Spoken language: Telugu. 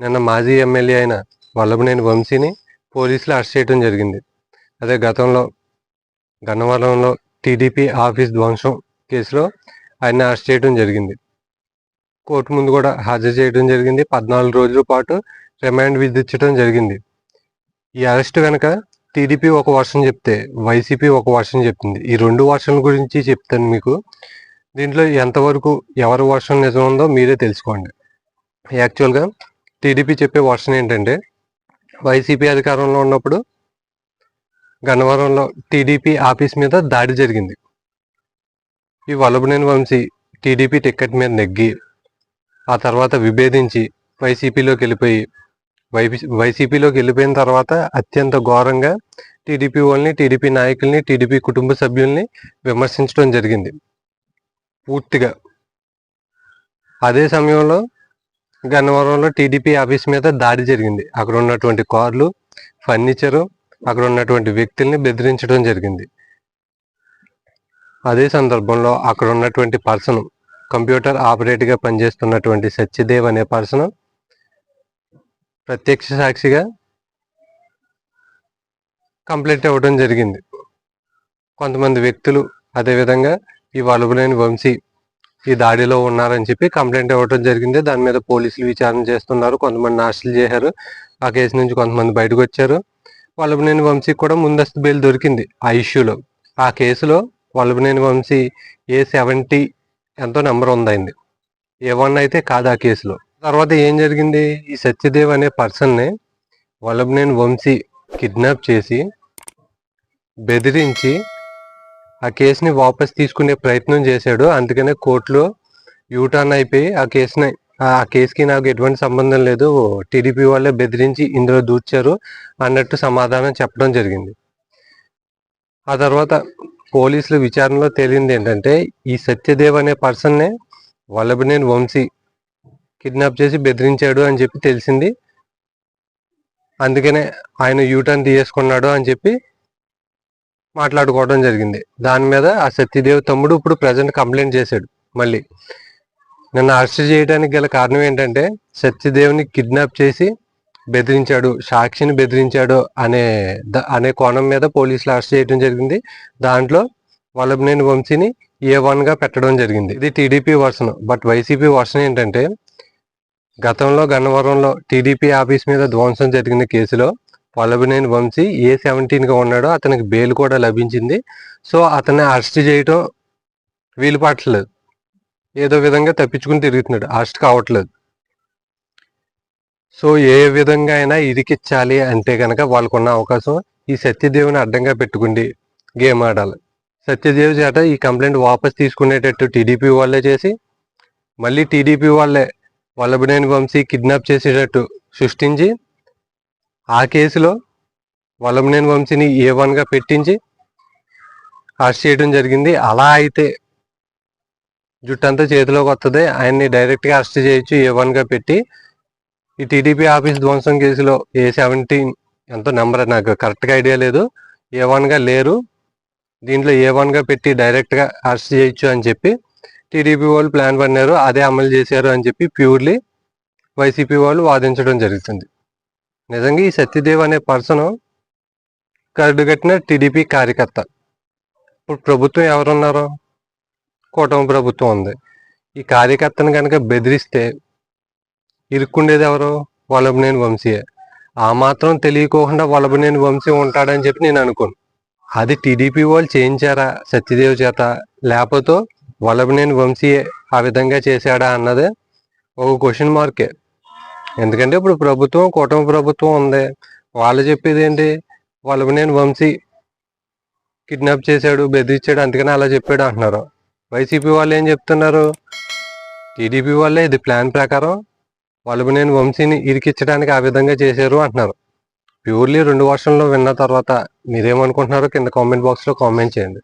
నిన్న మాజీ ఎమ్మెల్యే అయిన వల్లభనేని వంశీని పోలీసులు అరెస్ట్ చేయడం జరిగింది. అదే గతంలో గన్నవరంలో టీడీపీ ఆఫీస్ ధ్వంసం కేసులో ఆయన అరెస్ట్ చేయడం జరిగింది. కోర్టు ముందు కూడా హాజరు చేయడం జరిగింది. పద్నాలుగు రోజుల పాటు రిమాండ్ విధించడం జరిగింది. ఈ అరెస్ట్ కనుక టీడీపీ ఒక వర్షం చెప్తే వైసీపీ ఒక వర్షం చెప్తుంది ఈ రెండు వర్షాల గురించి చెప్తాను మీకు. దీంట్లో ఎంతవరకు ఎవరి వర్షం నిజం ఉందో మీరే తెలుసుకోండి. యాక్చువల్గా టీడీపీ చెప్పే వర్షన్ ఏంటంటే వైసీపీ అధికారంలో ఉన్నప్పుడు గన్నవరంలో టీడీపీ ఆఫీస్ మీద దాడి జరిగింది. ఈ వల్లభనేని వంశీ టీడీపీ టికెట్ మీద నెగ్గి ఆ తర్వాత విభేదించి వైసీపీలోకి వెళ్ళిపోయి వైపీ వైసీపీలోకి వెళ్ళిపోయిన తర్వాత అత్యంత ఘోరంగా టీడీపీ వాళ్ళని టీడీపీ నాయకుల్ని టీడీపీ కుటుంబ సభ్యుల్ని విమర్శించడం జరిగింది. పూర్తిగా. అదే సమయంలో గన్నవరంలో టీడీపీ ఆఫీస్ మీద దాడి జరిగింది. అక్కడ ఉన్నటువంటి కార్లు ఫర్నిచరు అక్కడ ఉన్నటువంటి వ్యక్తుల్ని బెదిరించడం జరిగింది. అదే సందర్భంలో అక్కడ ఉన్నటువంటి పర్సన్ కంప్యూటర్ ఆపరేటర్గా పనిచేస్తున్నటువంటి సత్యదేవ్ అనే పర్సన్ ప్రత్యక్ష సాక్షిగా కంప్లైంట్ ఇవ్వడం జరిగింది. కొంతమంది వ్యక్తులు అదేవిధంగా ఈ వలుబులేని వంశీ ఈ దాడిలో ఉన్నారని చెప్పి కంప్లైంట్ ఇవ్వడం జరిగింది. దాని మీద పోలీసులు విచారణ చేస్తున్నారు. కొంతమంది అరెస్టులు చేశారు. ఆ కేసు నుంచి కొంతమంది బయటకు వచ్చారు. వల్లభనేని వంశీకి కూడా ముందస్తు బెయిల్ దొరికింది ఆ ఇష్యూలో. ఆ కేసులో వల్లభనేని వంశీ ఏ సెవెంటీ ఎంతో నెంబర్ ఉందైంది ఏ వన్ అయితే కాదు ఆ కేసులో. తర్వాత ఏం జరిగింది? ఈ సత్యదేవ్ అనే పర్సన్ని వల్లభనేని వంశీ కిడ్నాప్ చేసి బెదిరించి ఆ కేసుని వాపస్ తీసుకునే ప్రయత్నం చేశాడు. అందుకనే కోర్టులో యూటర్న్ అయిపోయి ఆ కేసుని ఆ కేసుకి నాకు ఎటువంటి సంబంధం లేదు. టీడీపీ వాళ్ళే బెదిరించి ఇందులో దూర్చారు అన్నట్టు సమాధానం చెప్పడం జరిగింది. ఆ తర్వాత పోలీసుల విచారణలో తేలింది ఏంటంటే ఈ సత్యదేవ్ అనే పర్సన్నే వల్లభనేని వంశీ కిడ్నాప్ చేసి బెదిరించాడు అని చెప్పి తెలిసింది. అందుకనే ఆయన యూటర్న్ తీసుకున్నాడు అని చెప్పి మాట్లాడుకోవడం జరిగింది. దాని మీద ఆ సత్యదేవ్ తమ్ముడు ఇప్పుడు ప్రజెంట్ కంప్లైంట్ చేశాడు మళ్ళీ. నన్ను అరెస్ట్ చేయడానికి గల కారణం ఏంటంటే సత్యదేవ్ని కిడ్నాప్ చేసి బెదిరించాడు సాక్షిని బెదిరించాడు అనే అనే కోణం మీద పోలీసులు అరెస్ట్ చేయడం జరిగింది. దాంట్లో వల్లభనేని వంశీని ఏ వన్గా పెట్టడం జరిగింది. ఇది TDP version but YCP version ఏంటంటే గతంలో గన్నవరంలో టీడీపీ ఆఫీస్ మీద ధ్వంసం జరిగిన కేసులో వల్లభనేని వంశీ ఏ సెవెంటీన్గా ఉన్నాడో అతనికి బెయిల్ కూడా లభించింది. సో అతన్ని అరెస్ట్ చేయటం వీలు పట్టలేదు. ఏదో విధంగా తప్పించుకుని తిరుగుతున్నాడు. అరెస్ట్ కావట్లేదు. సో ఏ విధంగా అయినా ఇరికిచ్చాలి అంటే కనుక వాళ్ళకున్న అవకాశం ఈ సత్యదేవుని అడ్డంగా పెట్టుకుండి గేమ్ ఆడాలి. సత్యదేవ్ చేత ఈ కంప్లైంట్ వాపస్ తీసుకునేటట్టు టీడీపీ వాళ్ళే చేసి మళ్ళీ టీడీపీ వాళ్ళే వల్లభనేని వంశీ కిడ్నాప్ చేసేటట్టు సృష్టించి ఆ కేసులో వలంనేని వంశీని ఏ వన్గా పెట్టించి అరెస్ట్ చేయడం జరిగింది. అలా అయితే జుట్టంతా చేతిలోకి వస్తుంది ఆయన్ని డైరెక్ట్గా అరెస్ట్ చేయొచ్చు ఏ వన్గా పెట్టి. ఈ టీడీపీ ఆఫీస్ ధ్వంసం కేసులో ఏ సెవెంటీన్ ఎంతో నెంబర్ నాకు కరెక్ట్గా ఐడియా లేదు. ఏ వన్గా లేరు. దీంట్లో ఏ వన్గా పెట్టి డైరెక్ట్గా అరెస్ట్ చేయొచ్చు అని చెప్పి టీడీపీ వాళ్ళు ప్లాన్ పన్నారు అదే అమలు చేశారు అని చెప్పి ప్యూర్లీ వైసీపీ వాళ్ళు వాదించడం జరుగుతుంది. నిజంగా ఈ సత్యదేవ్ అనే పర్సన్ కట్టిన టీడీపీ కార్యకర్త. ఇప్పుడు ప్రభుత్వం ఎవరున్నారు? కూటమి ప్రభుత్వం ఉంది. ఈ కార్యకర్తను కనుక బెదిరిస్తే ఇరుక్కుండేది ఎవరు? వలభనేని వంశీయే. ఆ మాత్రం తెలియకోకుండా వలభనేని వంశీ ఉంటాడని చెప్పి నేను అనుకోను. అది టీడీపీ వాళ్ళు చేయించారా సత్యదేవ్ చేత? లేకపోతే వలభనేని వంశీయే ఆ విధంగా చేశాడా అన్నదే ఒక క్వశ్చన్ మార్కే ఎందుకంటే ఇప్పుడు ప్రభుత్వం కూటమి ప్రభుత్వం ఉంది. వాళ్ళు చెప్పేది ఏంటి? నేను వంశీ కిడ్నాప్ చేశాడు బెదిరించాడు అందుకని అలా చెప్పాడు అంటున్నారు. వైసీపీ వాళ్ళు ఏం చెప్తున్నారు? టీడీపీ వాళ్ళే ఇది ప్లాన్ ప్రకారం వాళ్ళు నేను వంశీని ఇరికిచ్చడానికి ఆ విధంగా చేశారు అంటున్నారు. ప్యూర్లీ రెండు వర్షంలో విన్న తర్వాత మీరేమనుకుంటున్నారో కింద కామెంట్ బాక్స్లో కామెంట్ చేయండి.